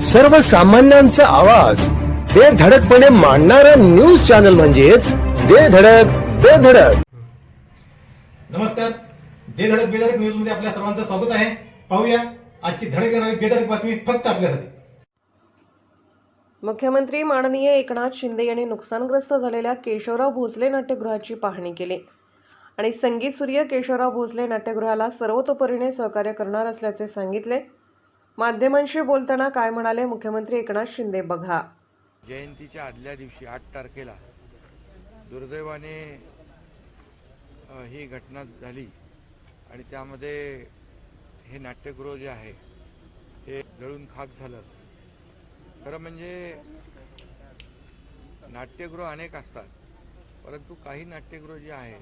सर्वसामान्यांचा आवाज. बेधडकपणे मांडणारा न्यूज चॅनल म्हणजेच बेधडक बेधडक नमस्कार. दे धडक बेधडक न्यूजमध्ये आपल्या सर्वांचं स्वागत आहे. पाहूया आजची धडक येणारी बेधडक बातमी फक्त आपल्यासाठी. मुख्यमंत्री माननीय एकनाथ शिंदे यांनी नुकसानग्रस्त झालेल्या केशवराव भोसले नाट्यगृहाची पाहणी केली. आणि संगीत सूर्य केशवराव भोसले नाट्यगृहाला सर्वतोपरीने सहकार्य करणार असल्याचे सांगितले. माध्यमांशी बोलताना काय म्हणाले मुख्यमंत्री एकनाथ शिंदे? बघा. जयंतीच्या आदल्या दिवशी आठ तारखेला दुर्दैवाने ही घटना झाली आणि त्यामध्ये हे नाट्यगृह जे आहे हे जळून खाक झालं. खरं म्हणजे नाट्यगृह अनेक असतात परंतु काही नाट्यगृह जे आहे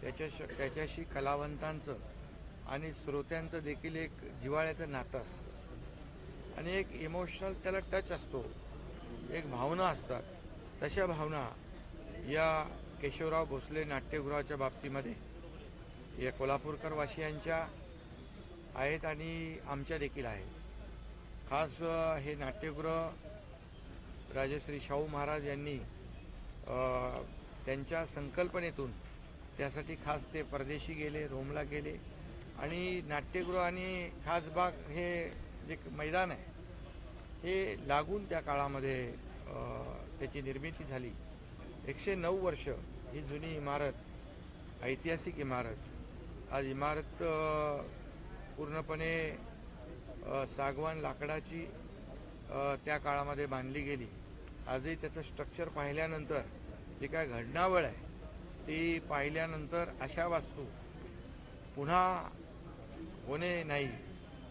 त्याच्या त्याच्याशी कलावंतांचं आणि श्रोत्यांचं देखील एक जिव्हाळ्याचं नातं असतं. आणि एक इमोशनल त्याला टच असतो. एक भावना असतात. तशा भावना या केशवराव भोसले नाट्यगृहाच्या बाबतीमध्ये या कोल्हापूरकर वासियांच्या आहेत आणि आमच्या देखील आहेत. खास हे नाट्यगृह राजश्री शाहू महाराज यांनी त्यांच्या संकल्पनेतून त्यासाठी खास ते परदेशी गेले रोमला गेले आणि नाट्यगृह आणि खासबाग हे जे मैदान आहे हे लागून त्या काळामध्ये त्याची निर्मिती झाली. एकशे नऊ वर्ष ही जुनी इमारत ऐतिहासिक इमारत आज इमारत पूर्णपणे सागवान लाकडाची त्या काळामध्ये बांधली गेली. आजही त्याचं स्ट्रक्चर पाहिल्यानंतर जी काय घडणावळ आहे ती पाहिल्यानंतर अशा वास्तू पुन्हा होणे नाही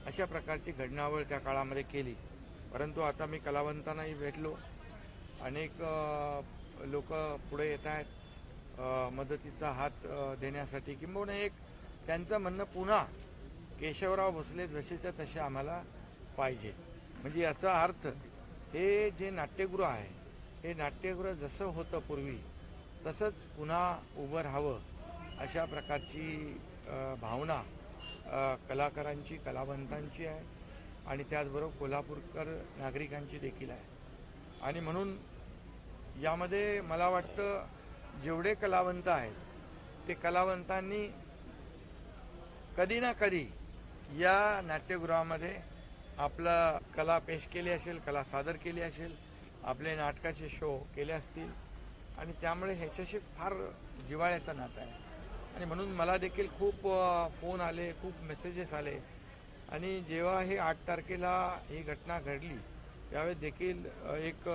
अशा प्रकारची घडणावळ त्या काळामध्ये केली. परंतु आता मी कलावंतांनाही भेटलो. अनेक लोक पुढे येत आहेत. मदतीचा हात देण्यासाठी किंबहुना एक त्यांचं म्हणणं पुन्हा केशवराव भोसले जसेच्या तसे आम्हाला पाहिजे. म्हणजे याचा अर्थ हे जे नाट्यगृह आहे हे नाट्यगृह जसं होतं पूर्वी तसंच पुन्हा उभं राहावं अशा प्रकारची भावना कलाकारांची कलावंतांची आहे आणि त्याचबरोबर कोल्हापूरकर नागरिकांची देखील आहे. आणि म्हणून यामध्ये मला वाटतं जेवढे कलावंत आहेत ते कलावंतांनी कधी ना कधी या नाट्यगृहामध्ये आपलं कला पेश केली असेल कला सादर केली असेल आपले नाटकाचे शो केले असतील आणि त्यामुळे ह्याच्याशी फार जिवाळ्याचा नातं आहे. आणि म्हणून मला देखील खूप फोन आले खूप मेसेजेस आले. आणि जेव्हा हे आठ तारखेला ही घटना घडली त्यावेळेस देखील एक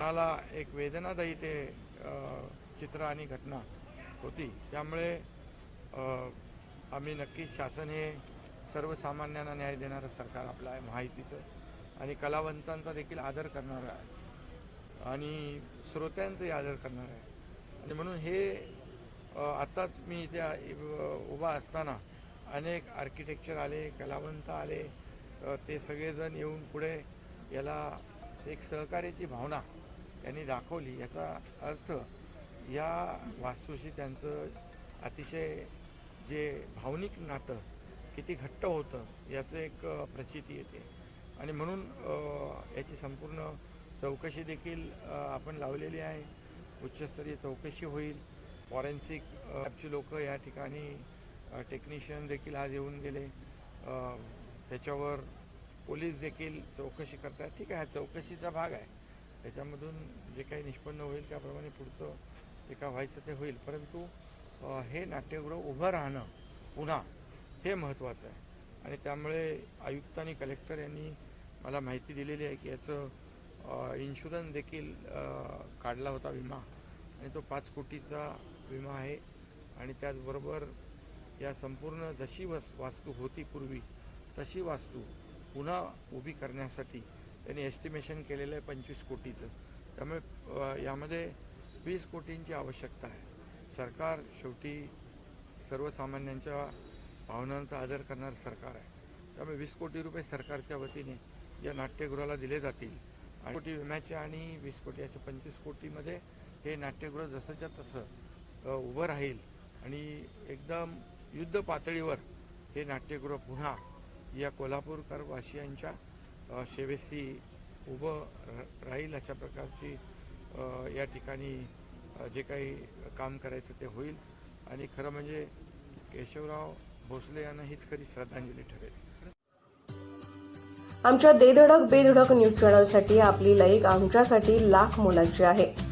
मला एक वेदनादायी ते चित्र आणि घटना होती. त्यामुळे आम्ही नक्कीच शासन हे सर्वसामान्यांना न्याय देणारं सरकार आपलं आहे माहितीचं आणि कलावंतांचा देखील आदर करणारं आहे. आणि श्रोत्यांचाही आदर करणार आहे. आणि म्हणून हे आत्ताच मी इथे उभा असताना अनेक आर्किटेक्चर आले कलावंत आले ते सगळेजण येऊन पुढे याला एक सहकार्याची भावना त्यांनी दाखवली. याचा अर्थ या वास्तूशी त्यांचं अतिशय जे भावनिक नातं किती घट्ट होतं याचं एक प्रचिती येते. आणि म्हणून याची संपूर्ण चौकशी देखील आपण लावलेली आहे. उच्चस्तरीय चौकशी होईल. फॉरेन्सिक ॲपची लोकं या ठिकाणी टेक्निशियन देखील आज येऊन गेले. त्याच्यावर पोलीस देखील चौकशी करतात ठीक आहे हा चौकशीचा भाग आहे. त्याच्यामधून जे काही निष्पन्न होईल त्याप्रमाणे पुढचं जे काय व्हायचं ते होईल. परंतु हे नाट्यगृह उभं राहणं पुन्हा हे महत्त्वाचं आहे. आणि त्यामुळे आयुक्त आणि कलेक्टर यांनी मला माहिती दिलेली आहे की याचं इन्शुरन्स देखील काढला होता विमा. आणि तो पाच कोटीचा विमा आहे आणि त्याचबरोबर या संपूर्ण जशी वस वास्तू होती पूर्वी तशी वास्तू पुन्हा उभी करण्यासाठी त्यांनी एस्टिमेशन केलेलं आहे पंचवीस कोटीचं. त्यामुळे यामध्ये वीस कोटींची आवश्यकता आहे. सरकार शेवटी सर्वसामान्यांच्या भावनांचा आदर करणारं सरकार आहे. त्यामुळे वीस कोटी रुपये सरकारच्या वतीने या नाट्यगृहाला दिले जातील. आणि कोटी विम्याचे आणि वीस कोटी असे पंचवीस कोटीमध्ये हे नाट्यगृह जसंच्या तसं उभं राहील आणि एकदम युद्ध पातळीवर हे नाट्यगृह पुन्हा या कोल्हापूरकर वासियांच्या सेवेशी उभं रा- राहील अशा प्रकारची या ठिकाणी जे काही काम करायचं ते होईल. आणि खरं म्हणजे केशवराव भोसले यांना हीच खरी श्रद्धांजली ठरेल. आमच्या देधडक बेधडक न्यूज चॅनलसाठी आपली लाईक आमच्यासाठी लाख मोलाची आहे.